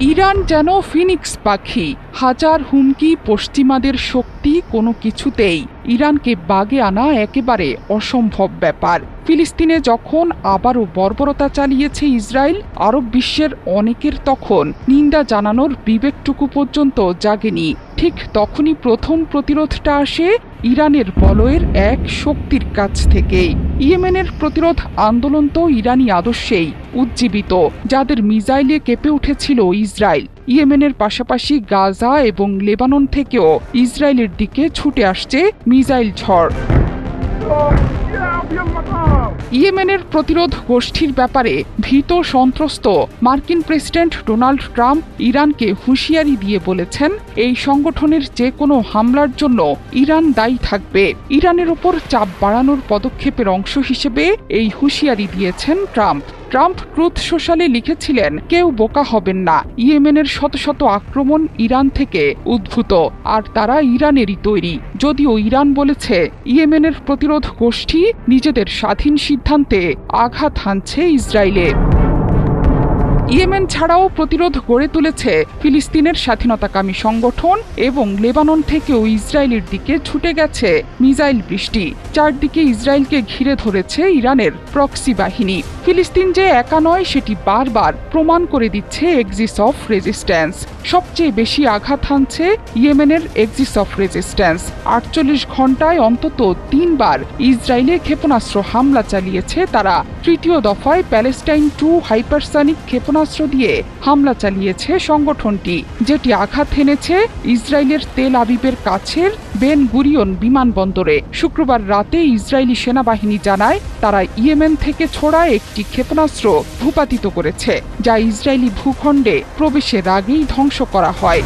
Iran যেন Phoenix পাখি হাজার হুমকি পশ্চিমাদের শক্তি কোনো কিছুতেই ইরানকে বাগে আনা একেবারে অসম্ভব ব্যাপার। ফিলিস্তিনে যখন আবারও বর্বরতা চালিয়েছে ইসরায়েল, আরব বিশ্বের অনেকের তখন নিন্দা জানানোর বিবেকটুকু পর্যন্ত জাগেনি। ঠিক তখনই প্রথম প্রতিরোধটা আসে ইরানের বলয়ের এক শক্তির কাছ থেকে। ইয়েমেনের প্রতিরোধ আন্দোলন তো ইরানি আদর্শেই উজ্জীবিত, যাদের মিজাইলে কেঁপে উঠেছিল ইসরায়েল। ইয়েমেনের পাশাপাশি গাজা এবং লেবানন থেকেও ইসরায়েলের দিকে ছুটে আসছে মিসাইল ঝড়। ইয়েমেনের প্রতিরোধ গোষ্ঠীর ব্যাপারে ভীত সন্ত্রস্ত মার্কিন প্রেসিডেন্ট ডোনাল্ড ট্রাম্প ইরানকে হুঁশিয়ারি দিয়ে বলেছেন, এই সংগঠনের যে কোনো হামলার জন্য ইরান দায়ী থাকবে। ইরানের ওপর চাপ বাড়ানোর পদক্ষেপের অংশ হিসেবে এই হুঁশিয়ারি দিয়েছেন ট্রাম্প। ট্রাম্প ট্রুথ সোশ্যালে লিখেছিলেন, কেউ বোকা হবেন না। ইয়েমেনের শত শত আক্রমণ ইরান থেকে উদ্ভূত, আর তারা ইরানেরই তৈরি। যদিও ইরান বলেছে, ইয়েমেনের প্রতিরোধ গোষ্ঠী নিজেদের স্বাধীন সিদ্ধান্তে আঘাত হানছে ইসরায়েলে। ইয়েমেন ছাড়াও প্রতিরোধ গড়ে তুলেছে ফিলিস্তিনের স্বাধীনতাকামী সংগঠন এবং লেবানন থেকেও ইসরায়েলের দিকে ছুটে গেছে মিসাইল বৃষ্টি। চারদিকে ইসরায়েলকে ঘিরে ধরেছে ইরানের প্রক্সি বাহিনী। ফিলিস্তিন যে একা নয়, সেটি বারবার প্রমাণ করে দিচ্ছে এক্সিস অফ রেজিস্ট্যান্স সবচেয়ে বেশি আঘাত হানছে ইয়েমেনের এক্সিস অফ রেজিস্ট্যান্স আটচল্লিশ ঘন্টায় অন্তত তিনবার ইসরায়েলে ক্ষেপণাস্ত্র হামলা চালিয়েছে তারা। তৃতীয় দফায় প্যালেস্টাইন টু হাইপারসানিক ক্ষেপণাস্ত্র দিয়ে হামলা চালিয়েছে সংগঠনটি। যেটি আঘাত হেনেছে ইসরায়েলের তেল আবিবের কাছের বেন গুরিয়ন বিমানবন্দরে। শুক্রবার রাতে ইসরায়েলি সেনাবাহিনী জানায়, তারা ইয়েমেন থেকে ছোড়া একটি ক্ষেপণাস্ত্র ভূপাতিত করেছে যা ইসরায়েলি ভূখণ্ডে প্রবেশের আগেই ধ্বংস করা হয়।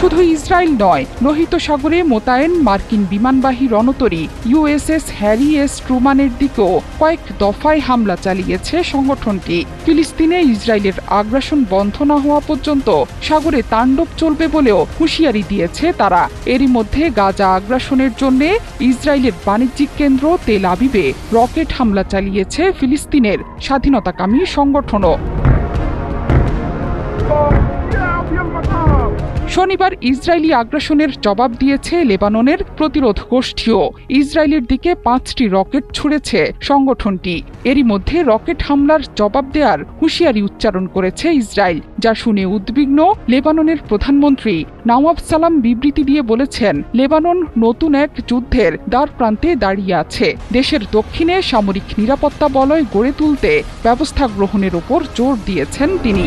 শুধু ইসরায়েল নয়, লোহিত সাগরে মোতায়েন মার্কিন বিমানবাহী রণতরী ইউএসএস হ্যারি এস ট্রুমানের দিকেও কয়েক দফায় হামলা চালিয়েছে সংগঠনটি। ফিলিস্তিনে ইসরায়েলের আগ্রাসন বন্ধ না হওয়া পর্যন্ত সাগরে তাণ্ডব চলবে বলেও হুঁশিয়ারি দিয়েছে তারা। এরই মধ্যে গাজা আগ্রাসনের জন্য ইসরায়েলের বাণিজ্যিক কেন্দ্র তেল আবিবে রকেট হামলা চালিয়েছে ফিলিস্তিনের স্বাধীনতাকামী সংগঠনও। শনিবার ইসরায়েলি আগ্রাসনের জবাব দিয়েছে লেবাননের প্রতিরোধ গোষ্ঠীও। ইসরায়েলের দিকে পাঁচটি রকেট ছুড়েছে সংগঠনটি। এরই মধ্যে রকেট হামলার জবাব দেওয়ার হুঁশিয়ারি উচ্চারণ করেছে ইসরায়েল, যা শুনে উদ্বিগ্ন লেবাননের প্রধানমন্ত্রী নওয়াব সালাম বিবৃতি দিয়ে বলেছেন, লেবানন নতুন এক যুদ্ধের দ্বার প্রান্তে দাঁড়িয়ে আছে। দেশের দক্ষিণে সামরিক নিরাপত্তা বলয় গড়ে তুলতে ব্যবস্থা গ্রহণের ওপর জোর দিয়েছেন তিনি।